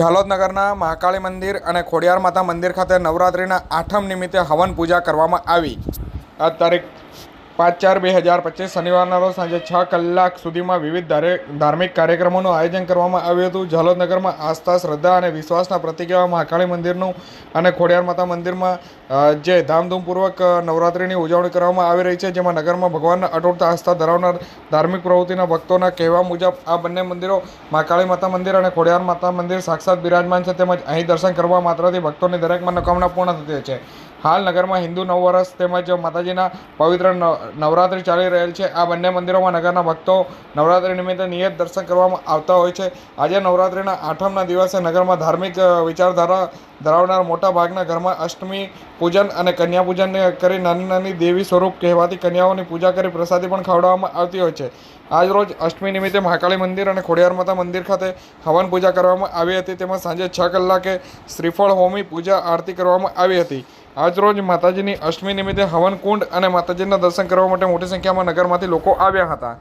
ઝાલોદ નગરના મહાકાળી મંદિર અને ખોડિયાર માતા મંદિર ખાતે નવરાત્રિના આઠમ નિમિત્તે હવન પૂજા કરવામાં આવી. આ તારીખ પાંચ ચાર બે હજાર પચીસ શનિવારના રોજ સાંજે છ કલાક સુધીમાં વિવિધ ધારે- ધાર્મિક કાર્યક્રમોનું આયોજન કરવામાં આવ્યું હતું. જાલોદનગરમાં આસ્થા, શ્રદ્ધા અને વિશ્વાસના પ્રતિક એવા મહાકાળી મંદિરનું અને ખોડિયાર માતા મંદિરમાં જે ધામધૂમપૂર્વક નવરાત્રિની ઉજવણી કરવામાં આવી રહી છે, જેમાં નગરમાં ભગવાનના અટૂટ આસ્થા ધરાવનાર ધાર્મિક પ્રવૃત્તિના ભક્તોના કહેવા મુજબ આ બંને મંદિરો મહાકાળી માતા મંદિર અને ખોડિયાર માતા મંદિર સાક્ષાત બિરાજમાન છે. તેમજ અહીં દર્શન કરવા માત્રથી ભક્તોની દરેક મનોકામના પૂર્ણ થતી છે. હાલ નગરમાં હિન્દુ નવ વર્ષ તેમજ માતાજીના પવિત્ર નવ- નવરાત્રિ ચાલી રહેલ છે. આ બંને મંદિરોમાં નગરના ભક્તો નવરાત્રિ નિમિત્તે નિયત દર્શન કરવામાં આવતા હોય છે. આજે નવરાત્રિના આઠમના દિવસે નગરમાં ધાર્મિક વિચારધારા ધરાવનાર મોટા ભાગના ઘરમાં અષ્ટમી પૂજન અને કન્યા પૂજન કરી નાની નાની દેવી સ્વરૂપ કહેવાતી કન્યાઓની પૂજા કરી પ્રસાદી પણ ખવડાવવામાં આવતી હોય છે. આજરોજ અષ્ટમી નિમિત્તે મહાકાળી મંદિર અને ખોડિયાર માતા મંદિર ખાતે હવન પૂજા કરવામાં આવી હતી. તેમાં સાંજે છ કલાકે શ્રીફળ, હોમી પૂજા, આરતી કરવામાં આવી હતી. આજરોજ માતાજીની અષ્ટમી નિમિત્તે હવન કુંડ અને માતાજીના દર્શન કરવા માટે મોટી સંખ્યામાં નગરમાંથી લોકો આવ્યા હતા.